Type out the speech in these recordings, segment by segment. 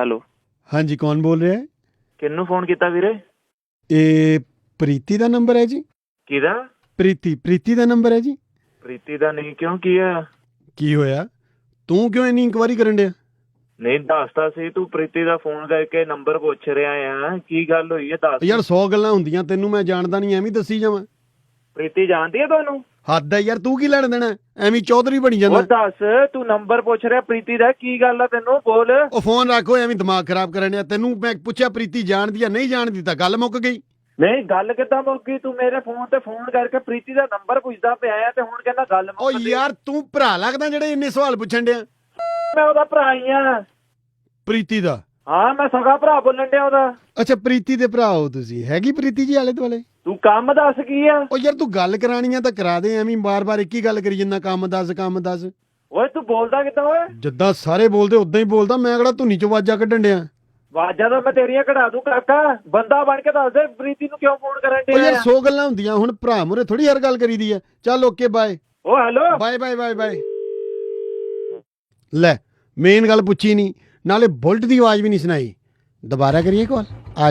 Hello. ਹਾਂਜੀ ਕੌਣ ਬੋਲ ਰਿਹਾ ਹੈ? ਕਿੰਨੂੰ ਫੋਨ ਕੀਤਾ ਵੀਰੇ? ਇਹ ਪ੍ਰੀਤੀ ਦਾ ਨੰਬਰ ਹੈ ਜੀ। ਕਿਹਦਾ? ਪ੍ਰੀਤੀ ਪ੍ਰੀਤੀ ਦਾ ਨੰਬਰ ਹੈ ਜੀ। ਪ੍ਰੀਤੀ ਦਾ ਨਹੀਂ ਕਿਉਂ ਕੀ ਆ ਕੀ ਹੋਇਆ? ਤੂੰ ਕਿਉਂ ਇੰਨੀ ਇਨਕੁਆਰੀ ਕਰਨ ਡਿਆ? ਨਹੀਂ ਦੱਸਦਾ ਸੀ ਤੂੰ ਪ੍ਰੀਤੀ ਦਾ ਫੋਨ ਕਰਕੇ ਨੰਬਰ ਪੁੱਛ ਰਿਹਾ ਆ। ਕੀ ਗੱਲ ਹੋਈ ਹੈ ਦੱਸ। ਯਾਰ 100 ਗੱਲਾਂ ਹੁੰਦੀਆਂ ਤੈਨੂੰ ਮੈਂ ਜਾਣਦਾ ਨਹੀਂ ਐਵੇਂ ਦੱਸੀ ਜਾਵਾਂ। ਪ੍ਰੀਤੀ ਜਾਣਦੀ ਹੈ ਤੁਹਾਨੂੰ? ਹੱਦ ਹੈ ਯਾਰ ਤੂੰ ਕੀ ਲੈਣ ਦੇਣਾ? ਐਵੇਂ ਚੌਧਰੀ ਬਣੀ ਉਹ ਜਾਂਦਾ ਦੱਸ ਤੂੰ ਨੰਬਰ ਪੁੱਛ ਰਿਹਾ ਪ੍ਰੀਤੀ ਦਾ ਕੀ ਗੱਲ ਆ ਤੈਨੂੰ? ਬੋਲ। ਉਹ ਫੋਨ ਰੱਖੋ ਐਵੇਂ ਦਿਮਾਗ ਖਰਾਬ ਕਰਨ ਡਿਆ। ਤੈਨੂੰ ਮੈਂ ਪੁੱਛਿਆ ਪ੍ਰੀਤੀ ਜਾਣਦੀ ਆ ਨਹੀਂ ਜਾਣਦੀ ਤਾਂ ਗੱਲ ਮੁੱਕ ਗਈ। ਨਹੀਂ ਗੱਲ ਕਿੱਦਾਂ ਮੁੱਕ ਗਈ? ਤੂੰ ਮੇਰੇ ਫੋਨ ਤੇ ਫੋਨ ਕਰਕੇ ਪ੍ਰੀਤੀ ਦਾ ਨੰਬਰ ਪੁੱਛਦਾ ਪਿਆ ਆ ਤੇ ਹੁਣ ਕਹਿੰਦਾ ਗੱਲ ਗਈ। ਯਾਰ ਤੂੰ ਭਰਾ ਲੱਗਦਾ ਜਿਹੜੇ ਇੰਨੇ ਸਵਾਲ ਪੁੱਛਣ ਡਿਆ? ਮੈਂ ਉਹਦਾ ਭਰਾ ਹੀ ਆ। ਪ੍ਰੀਤੀ ਦਾ? ਹਾਂ ਮੈਂ ਸਗਾ ਭਰਾ ਬੋਲਣ ਡਿਆ ਉਹਦਾ। ਅੱਛਾ ਪ੍ਰੀਤੀ ਦੇ ਭਰਾ ਹੋ ਤੁਸੀਂ। ਹੈਗੀ ਪ੍ਰੀਤੀ ਜੀ ਆਲੇ ਦੁਆਲੇ? ਤੂੰ ਕੰਮ ਦੱਸ ਕੀ ਆ? ਓ ਯਾਰ ਤੂੰ ਗੱਲ ਕਰਾਣੀ ਆ ਤਾਂ ਕਰਾ ਦੇ ਐਵੇਂ ਬਾਰ-ਬਾਰ ਇੱਕ ਹੀ ਗੱਲ ਕਰੀ ਜੰਨਾ ਕੰਮ ਦੱਸ ਕੰਮ ਦੱਸ। ਓਏ ਤੂੰ ਬੋਲਦਾ ਕਿੱਦਾਂ ਓਏ? ਜਿੱਦਾਂ ਸਾਰੇ ਬੋਲਦੇ ਉਦਾਂ ਹੀ ਬੋਲਦਾ ਮੈਂ ਕਿਹੜਾ ਧੁਨੀ ਚੋਂ ਵਾਜਾ ਕੱਢਣ ਡਿਆ। ਵਾਜਾਂ ਤਾਂ ਮੈਂ ਤੇਰੀਆਂ ਕਢਾ ਦੂੰ ਕਾਕਾ। ਬੰਦਾ ਬਣ ਕੇ ਦੱਸ ਦੇ ਪ੍ਰੀਤੀ ਨੂੰ ਕਿਉਂ ਫੋਨ ਕਰਨ ਓ ਯਾਰ ਡਿਆ 100 ਗੱਲਾਂ ਹੁੰਦੀਆਂ ਹੁਣ ਭਰਾ ਮੁਰੇ ਥੋੜੀ ਹਰ ਗੱਲ ਕਰੀਦੀ ਆ। ਚੱਲ ਓਕੇ ਬਾਏ ਓ hello bye bye bye bye ਲੈ ਮੇਨ ਗੱਲ ਪੁੱਛੀ ਨਹੀਂ ਨਾਲੇ ਬੁਲਟ ਦੀ ਆਵਾਜ਼ ਵੀ ਨਹੀਂ ਸੁਣਾਈ। ਦੁਬਾਰਾ ਕਰੀਏ ਕਾਲ ਆ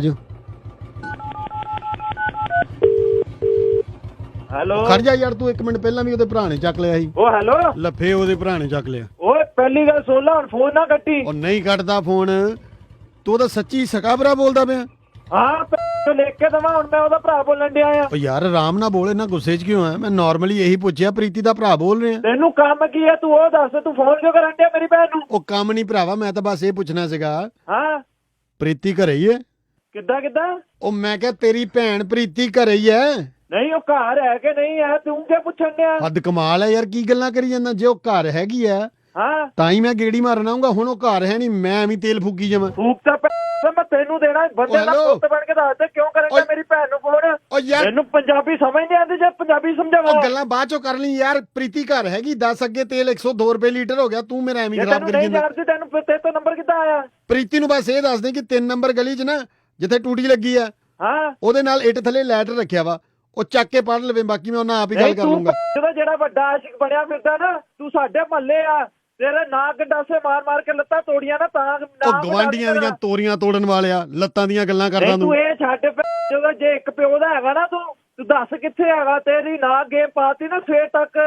ਹੈਲੋ? ਖੜ ਜਾ ਯਾਰ ਤੂੰ 1 ਮਿੰਟ ਪਹਿਲਾਂ ਵੀ ਉਹਦੇ ਭਰਾ ਨੇ ਚੱਕ ਲਿਆ ਸੀ। ਓ ਹੈਲੋ? ਲੱਫੇ ਉਹਦੇ ਭਰਾ ਨੇ ਚੱਕ ਲਿਆ। ਓਏ ਪਹਿਲੀ ਗੱਲ ਸੁਣ ਲੈ ਹੁਣ ਫੋਨ ਨਾ ਕੱਟੀ। ਉਹ ਨਹੀਂ ਕੱਟਦਾ ਫੋਨ। ਤੂੰ ਉਹਦਾ ਸੱਚੀ ਸਕਾ ਭਰਾ ਬੋਲਦਾ ਪਿਆ? ਹਾਂ ਤੇ ਲਿਖ ਕੇ ਦਵਾ ਹੁਣ ਮੈਂ ਉਹਦਾ ਭਰਾ ਬੋਲਣ ਡਿਆ ਆ। ਓ ਯਾਰ ਆਰਾਮ ਨਾਲ ਬੋਲ ਇਹਨਾਂ ਗੁੱਸੇ 'ਚ ਕਿਉਂ ਆ? ਮੈਂ ਨਾਰਮਲੀ ਇਹੀ ਪੁੱਛਿਆ ਪ੍ਰੀਤੀ ਦਾ ਭਰਾ ਬੋਲ ਰਿਹਾ। ਤੈਨੂੰ ਕੰਮ ਕੀ ਆ? ਤੂੰ ਉਹ ਦੱਸ ਤੂੰ ਫੋਨ ਕਿਉਂ ਕਰਨ ਡਿਆ ਮੇਰੀ ਭੈਣ ਨੂੰ? ਉਹ ਕੰਮ ਨਹੀਂ ਭਰਾਵਾ ਮੈਂ ਤਾਂ ਬਸ ਇਹ ਪੁੱਛਣਾ ਸੀਗਾ। ਹਾਂ। ਪ੍ਰੀਤੀ ਘਰੇ ਹੀ ਹੈ? ਕਿੱਦਾਂ ਕਿੱਦਾਂ? ਉਹ ਮੈਂ ਕਿਹਾ ਤੇਰੀ ਭੈਣ ਪ੍ਰੀਤੀ ਘਰੇ ਹੀ ਹੈ? ਨਹੀਂ ਉਹ ਘਰ ਹੈ ਕਿ ਨਹੀਂ ਹੈ? ਤੂੰ ਕਿਉਂ ਪੁੱਛਣ ਡਿਆ? ਹੱਦ ਕਮਾਲ ਹੈ ਯਾਰ ਕੀ ਗੱਲਾਂ ਕਰੀ ਜਾਂਦਾ? ਜੇ ਉਹ ਘਰ ਹੈਗੀ ਆ ਹਾਂ। ਤਾਂ ਹੀ ਮੈਂ ਗੇੜੀ ਮਾਰਨ ਆਉਂਗਾ ਹੁਣ ਉਹ ਘਰ ਹੈ ਨਹੀਂ ਮੈਂ ਐਵੇਂ ਤੇਲ ਫੂਕੀ ਜਾਵਾਂ। ਫੂਕ ਤਾਂ ਭੈਣ ਮੈਂ ਤੈਨੂੰ ਦੇਣਾ ਬੰਦੇ ਦਾ। ਪੁੱਤ ਬਣ ਕੇ ਦੱਸ ਦੇ ਕਿਉਂ ਓਏ। ਮੇਰੀ ਭੈਣ ਨੂੰ ਫੋਨ? ਓ ਯਾਰ ਤੈਨੂੰ ਪੰਜਾਬੀ ਸਮਝ ਨਹੀਂ ਆਉਂਦੀ ਜੇ ਪੰਜਾਬੀ ਉਹ ਸਮਝਾਵਾਂ ਗੱਲਾਂ ਬਾਅਦ ਚੋਂ ਕਰ ਲਈ ਯਾਰ ਪ੍ਰੀਤੀ ਘਰ ਹੈਗੀ 10 ਅੱਗੇ ਤੇਲ 102 ਰੁਪਏ ਲੀਟਰ ਹੋ ਗਿਆ ਤੂੰ ਮੇਰਾ ਐਵੇਂ ਖਰਾਬ ਤੈਨੂੰ ਕਰੀ ਨਹੀਂ ਜਾਂਦਾ। ਤੈਨੂੰ ਫਿਰ ਤੇਰੇ ਤੋਂ ਨੰਬਰ ਕਿੱਦਾਂ ਆਇਆ? ਪ੍ਰੀਤੀ ਨੂੰ ਬਸ ਇਹ ਦੱਸ ਦੇ ਕਿ 3 ਨੰਬਰ ਗਲੀ 'ਚ ਨਾ ਜਿੱਥੇ ਟੂਟੀ ਲੱਗੀ ਆ ਹਾਂ। ਉਹਦੇ ਨਾਲ ਇੱਟ ਥੱਲੇ ਲੈਟਰ ਰੱਖਿਆ ਵਾ। ਉਹ ਚੱਕ ਕੇ ਪੜ ਲਵੇ ਬਾਕੀ ਮੈਂ ਉਹਨਾਂ ਆਪ ਹੀ ਗੱਲ ਕਰ ਲੂੰਗਾ। ਜਦੋਂ ਜਿਹੜਾ ਵੱਡਾ ਆਸ਼ਿਕ ਬਣਿਆ ਫਿਰਦਾ ਨਾ ਤੂੰ ਸਾਡੇ ਮਹੱਲੇ ਆ। ਤੇਰੇ ਨਾਂ ਗੰਡਾਸੇ ਮਾਰ ਮਾਰ ਕੇ ਲੱਤਾਂ ਤੋੜੀਆਂ ਨਾ ਤਾਂ ਉਹ ਗਵਾਂਡੀਆਂ ਦੀਆਂ ਤੋਰੀਆਂ ਤੋੜਨ ਵਾਲਿਆ ਲੱਤਾਂ ਦੀਆਂ ਗੱਲਾਂ ਕਰਦਾ ਤੂੰ ਤੂੰ। ਇਹ ਛੱਡ ਜਦੋਂ ਜੇ ਇੱਕ ਪਿਓ ਦਾ ਹੈਗਾ ਨਾ ਤੂੰ ਤੂੰ ਦੱਸ ਕਿੱਥੇ ਹੈਗਾ ਤੇਰੀ ਨਾ ਗੇਮ ਪਾਤੀ ਨਾ ਸਵੇਰ ਤੱਕ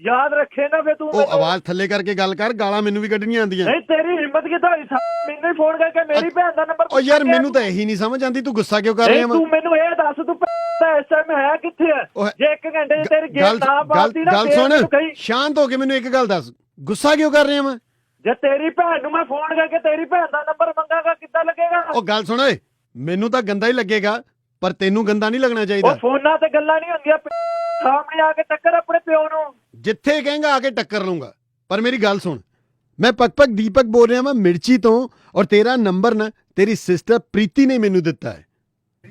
ਯਾਦ ਰੱਖੇ ਨਾ ਫੇ ਤੂੰ ਉਹ। ਆਵਾਜ਼ ਥੱਲੇ ਕਰਕੇ ਗੱਲ ਕਰ ਗਾਲਾਂ ਮੈਨੂੰ ਵੀ ਕੱਢਣੀਆਂ ਆਉਂਦੀਆਂ। ਨਹੀਂ ਤੇਰੀ ਹਿੰਮਤ ਕਿੱਦਾਂ ਹੋਈ? ਸਾ- ਮੈਨੂੰ ਫੋਨ ਕਰਕੇ ਮੇਰੀ ਭੈਣ ਦਾ ਨੰਬਰ ਓ ਯਾਰ ਮੈਨੂੰ ਤਾਂ ਇਹੀ ਨਹੀਂ ਸਮਝ ਆਉਂਦੀ ਤੂੰ ਗੁੱਸਾ ਕਿਉਂ ਕਰ ਰਿਹਾ ਵਾ ਤੂੰ ਮੈਨੂੰ ਇਹ ਦੱਸ ਤੂੰ ਭੈ- ਇਸ ਟਾਈਮ ਹੈ ਕਿੱਥੇ ਹੈ ਓਏ, ਜੇ ਇੱਕ ਘੰਟੇ 'ਚ ਤੇਰੀ ਗੱਲ ਗੇਮ ਨਾ ਪਾਤੀ ਨਾ ਗੱਲ ਫੇਰ ਸੁਣ। ਤੂੰ ਕਹੀ। ਸ਼ਾਂਤ ਹੋ ਕੇ ਮੈਨੂੰ ਇੱਕ ਗੱਲ ਦੱਸ। ਗੁੱਸਾ ਕਿਉਂ ਕਰ ਰਿਹਾ ਵਾ ਜੇ ਤੇਰੀ ਭੈਣ ਨੂੰ ਮੈਂ ਫੋਨ ਕਰਕੇ ਤੇਰੀ ਭੈਣ ਦਾ ਨੰਬਰ ਮੰਗਾਗਾ ਕਿੱਦਾਂ ਲੱਗੇਗਾ? ਉਹ ਗੱਲ ਸੁਣ ਓਏ ਮੈਨੂੰ ਤਾਂ ਗੰਦਾ ਹੀ ਲੱਗੇਗਾ ਪਰ ਤੈਨੂੰ ਗੰਦਾ ਨਹੀਂ ਲੱਗਣਾ ਉਹ ਚਾਹੀਦਾ ਫੋਨਾਂ ਤੇ ਗੱਲਾਂ ਨਹੀਂ ਹੁੰਦੀਆਂ ਪ- ਸਾਹਮਣੇ ਆ ਕੇ ਟੱਕਰ ਆਪਣੇ ਪਿਓ ਨੂੰ। ਜਿੱਥੇ ਕਹੇਗਾ ਆ ਕੇ ਟੱਕਰ ਲੂੰਗਾ ਪਰ ਮੇਰੀ ਗੱਲ ਸੁਣ ਮੈਂ ਪਕਪਕ ਦੀਪਕ ਬੋਲ ਰਿਹਾ ਮੈਂ ਮਿਰਚੀ ਤੋਂ ਔਰ ਤੇਰਾ ਨੰਬਰ ਨਾ ਤੇਰੀ ਸਿਸਟਰ ਪ੍ਰੀਤੀ ਨੇ ਮੈਨੂੰ ਦਿੱਤਾ ਹੈ।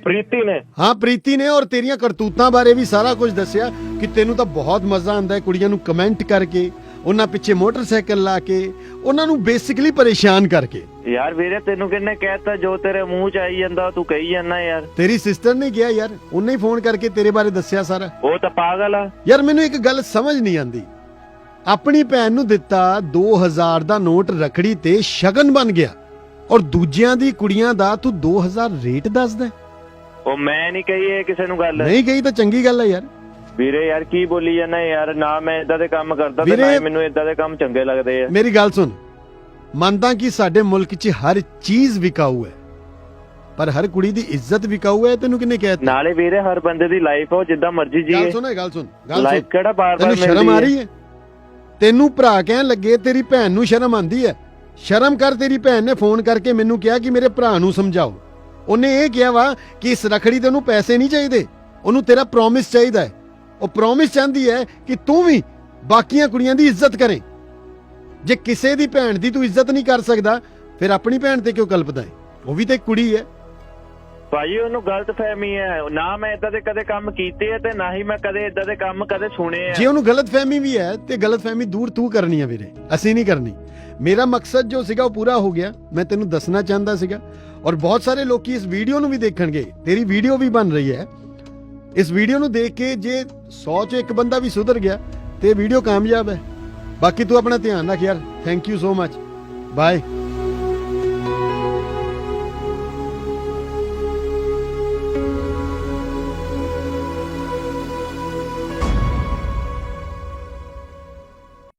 ਪ੍ਰੀਤੀ ਨੇ? ਹਾਂ ਪ੍ਰੀਤੀ ਨੇ ਔਰ ਤੇਰੀਆਂ ਕਰਤੂਤਾਂ ਬਾਰੇ ਵੀ ਸਾਰਾ ਕੁਝ ਦੱਸਿਆ ਕਿ ਤੈਨੂੰ ਤਾਂ ਬਹੁਤ ਮਜ਼ਾ ਆਉਂਦਾ ਹੈ ਕੁੜੀਆਂ ਨੂੰ ਕਮੈਂਟ ਕਰਕੇ ਉਹਨਾਂ ਪਿੱਛੇ ਮੋਟਰਸਾਈਕਲ ਲਾ ਕੇ ਉਹਨਾਂ ਨੂੰ ਬੇਸਿਕਲੀ ਪਰੇਸ਼ਾਨ ਕਰਕੇ। ਯਾਰ ਵੀਰੇ ਤੈਨੂੰ ਕਿੰਨੇ ਕਹਿਤਾ ਜੋ ਤੇਰੇ ਮੂੰਹ ਚ ਆਈ ਜਾਂਦਾ ਤੂੰ ਕਹੀ ਜਾਂਦਾ ਯਾਰ। ਤੇਰੀ ਸਿਸਟਰ ਨੇ ਕਿਹਾ ਯਾਰ ਉਹਨੇ ਹੀ ਫੋਨ ਕਰਕੇ ਤੇਰੇ ਬਾਰੇ ਦੱਸਿਆ ਸਾਰਾ। ਉਹ ਤਾਂ ਪਾਗਲ ਆ। ਯਾਰ ਮੈਨੂੰ ਇੱਕ ਗੱਲ ਸਮਝ ਨਹੀਂ ਆਂਦੀ ਆਪਣੀ ਭੈਣ ਨੂੰ ਦਿੱਤਾ 2000 ਦਾ ਨੋਟ ਰਖੜੀ ਤੇ ਸ਼ਗਨ ਬਣ ਗਿਆ। ਔਰ ਦੂਜਿਆਂ ਦੀ ਕੁੜੀਆਂ ਦਾ ਤੂੰ 2000 ਰੇਟ ਦੱਸਦਾ? ਉਹ ਮੈਂ ਨਹੀਂ ਕਹੀ ਇਹ ਕਿਸੇ ਨੂੰ ਗੱਲ। ਨਹੀਂ ਕਹੀ ਤਾਂ ਚੰਗੀ ਗੱਲ ਹੈ ਯਾਰ। ਵੀਰੇ ਯਾਰ ਕੀ ਬੋਲੀ ਜਾਂਦਾ ਯਾਰ? ਨਾ ਮੈਂ ਇਦਾਂ ਦੇ ਕੰਮ ਕਰਦਾ ਤੇ ਨਾ ਮੈਨੂੰ ਇਦਾਂ ਦੇ ਕੰਮ ਚੰਗੇ ਲੱਗਦੇ ਆ। ਮੇਰੀ ਗੱਲ ਸੁਣ। ਮੰਨਦਾ ਕਿ ਸਾਡੇ ਮੁਲਕ 'ਚ ਹਰ ਚੀਜ਼ ਵਿਕਾਊ ਹੈ। ਪਰ ਹਰ ਕੁੜੀ ਦੀ ਇੱਜ਼ਤ ਵਿਕਾਊ ਹੈ ਤੈਨੂੰ ਕਿਹਨੇ ਕਹਿ ਦਿੱਤਾ ਨਾਲੇ ਵੀਰੇ ਹਰ ਬੰਦੇ ਦੀ ਲਾਈਫ ਉਹ ਜਿੱਦਾਂ ਮਰਜ਼ੀ ਗੱਲ ਜੀਏ ਸੁਣ ਇਹ ਗੱਲ ਸੁਣ ਗੱਲ ਲਾਈਫ ਸੁਣ। ਕਿਹੜਾ ਬਾਰ-ਬਾਰ ਤੈਨੂੰ ਸ਼ਰਮ ਮਿਲਦੀ ਆ ਰਹੀ ਹੈ? ਤੈਨੂੰ ਭਰਾ ਕਹਿਣ ਲੱਗੇ, ਤੇਰੀ ਭੈਣ ਨੂੰ ਸ਼ਰਮ ਆਂਦੀ ਹੈ ਸ਼ਰਮ ਕਰ ਤੇਰੀ ਭੈਣ ਨੇ ਫੋਨ ਕਰਕੇ ਮੈਨੂੰ ਕਿਹਾ ਕਿ ਮੇਰੇ ਭਰਾ ਨੂੰ ਸਮਝਾਓ। ਉਹਨੇ ਇਹ ਕਿਹਾ ਵਾ ਕਿ ਇਸ ਰਖੜੀ ਤੇ ਉਹਨੂੰ ਪੈਸੇ ਨਹੀਂ ਚਾਹੀਦੇ। ਉਹਨੂੰ ਤੇਰਾ ਪ੍ਰੋਮਿਸ ਚਾਹੀਦਾ ਹੈ ਉਹ ਪ੍ਰੋਮਿਸ ਚਾਹੁੰਦੀ ਹੈ ਕਿ ਤੂੰ ਵੀ ਬਾਕੀਆਂ ਕੁੜੀਆਂ ਦੀ ਇੱਜ਼ਤ ਕਰੇ। ਜੇ ਕਿਸੇ ਦੀ ਭੈਣ ਦੀ ਤੂੰ ਇੱਜ਼ਤ ਨਹੀਂ ਕਰ ਸਕਦਾ, ਫਿਰ ਆਪਣੀ ਭੈਣ ਤੇ ਕਿਉਂ ਕਲਪਦਾ ਹੈ ਉਹ ਵੀ ਤਾਂ ਇੱਕ ਕੁੜੀ ਹੈ ਭਾਈ, ਉਹਨੂੰ ਗਲਤ ਹੈ। ਨਾ ਮੈਂ ਇਦਾਂ ਦੇ ਕਦੇ ਕੰਮ ਕੀਤੇ ਆ ਤੇ ਨਾ ਹੀ ਮੈਂ ਕਦੇ ਇਦਾਂ ਦੇ ਕੰਮ ਕਦੇ ਸੁਣੇ ਆ। ਜੇ ਉਹਨੂੰ ਗਲਤਫਹਿਮੀ ਵੀ ਹੈ ਤੇ ਗਲਤਫਹਿਮੀ ਦੂਰ ਤੂੰ ਕਰਨੀ ਹੈ ਵੀਰੇ। ਅਸੀਂ ਨਹੀਂ ਕਰਨੀ। ਮੇਰਾ ਮਕਸਦ ਜੋ ਸੀਗਾ ਉਹ ਪੂਰਾ ਹੋ ਗਿਆ। ਮੈਂ ਤੈਨੂੰ ਦੱਸਣਾ ਚਾਹੁੰਦਾ ਸੀਗਾ। ਔਰ ਬਹੁਤ ਸਾਰੇ ਲੋਕੀ ਇਸ ਵੀਡੀਓ ਨੂੰ ਵੀ ਦੇਖਣਗੇ। ਤੇਰੀ ਵੀਡੀਓ ਵੀ ਬਣ ਰਹੀ ਹੈ। ਇਸ ਵੀਡੀਓ ਨੂੰ ਦੇਖ ਕੇ ਜੇ 100 ਚ ਇੱਕ ਬੰਦਾ ਵੀ ਸੁਧਰ ਗਿਆ, ਤੇ ਵੀਡੀਓ ਕਾਮਯਾਬ ਹੈ। ਬਾਕੀ ਤੂੰ ਆਪਣਾ ਧਿਆਨ ਰੱਖ ਯਾਰ। Thank you so much bye